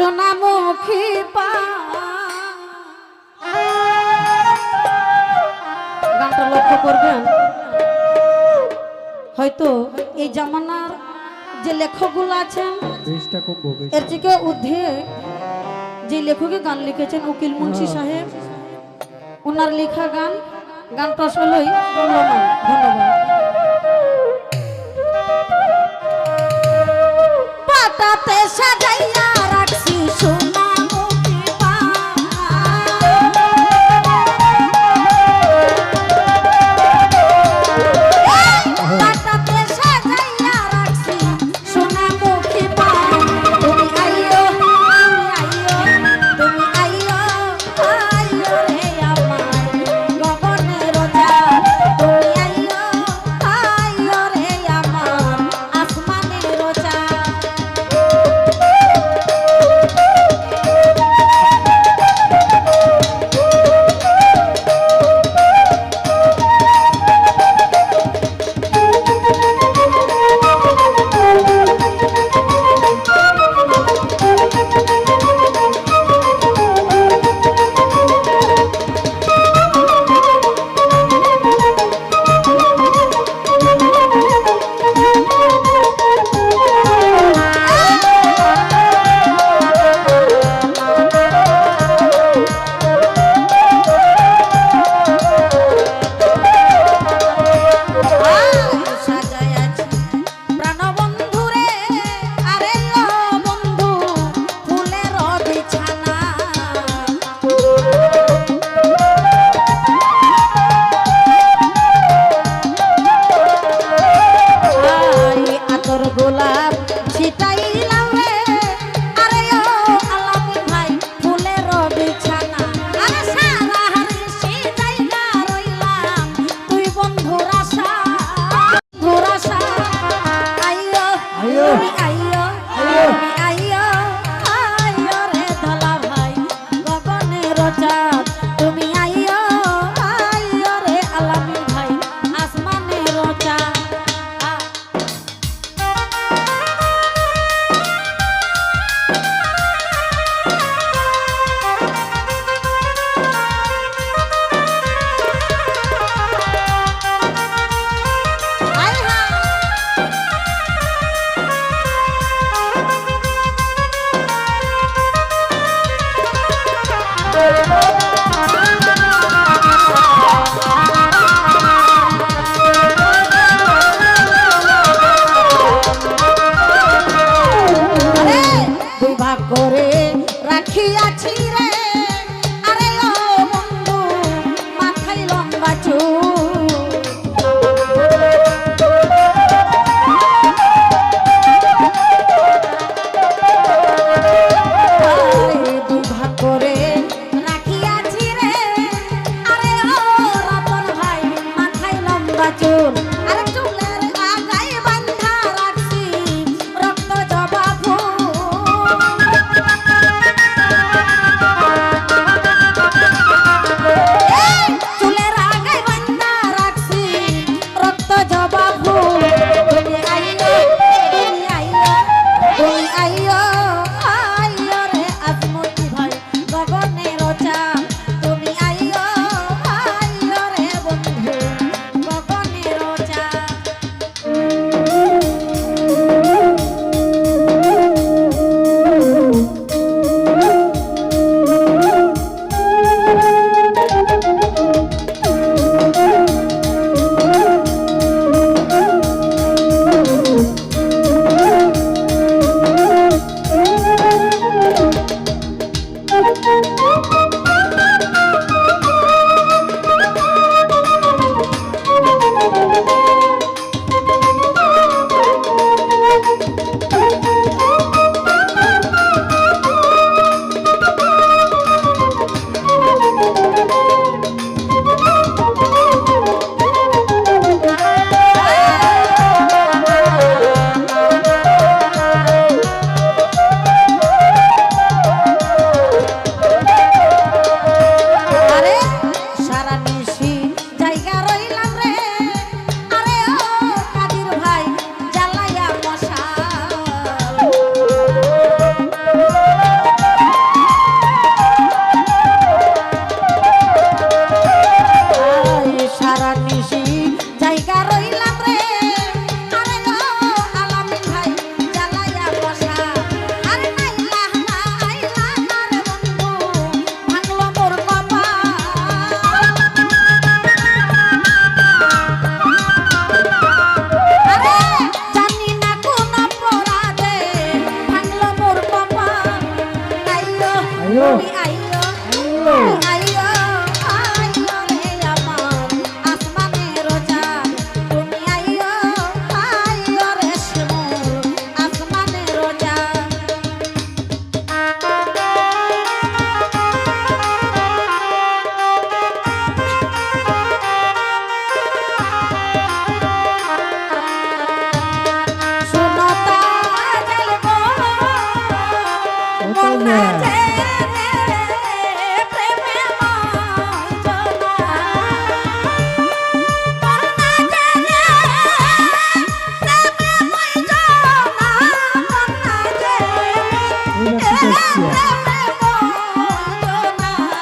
সোনামুখী পা। গানটা লক্ষ্য করবেন? হয়তো এই জামানার যে লেখকগুলো আছেন এর থেকে ঊর্ধ্বে যে লেখকে গান লিখেছেন উকিল মুন্সি সাহেব ওনার লেখা গান গানটা আসলেই মূল্যবান ধন্যবাদ। পাতাতে সাজাইয়া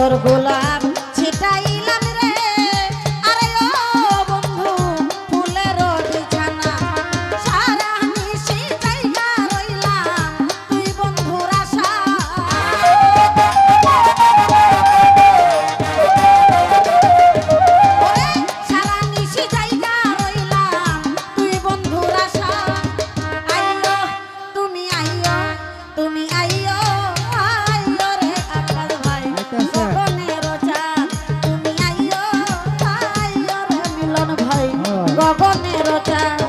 আয় আতর 가자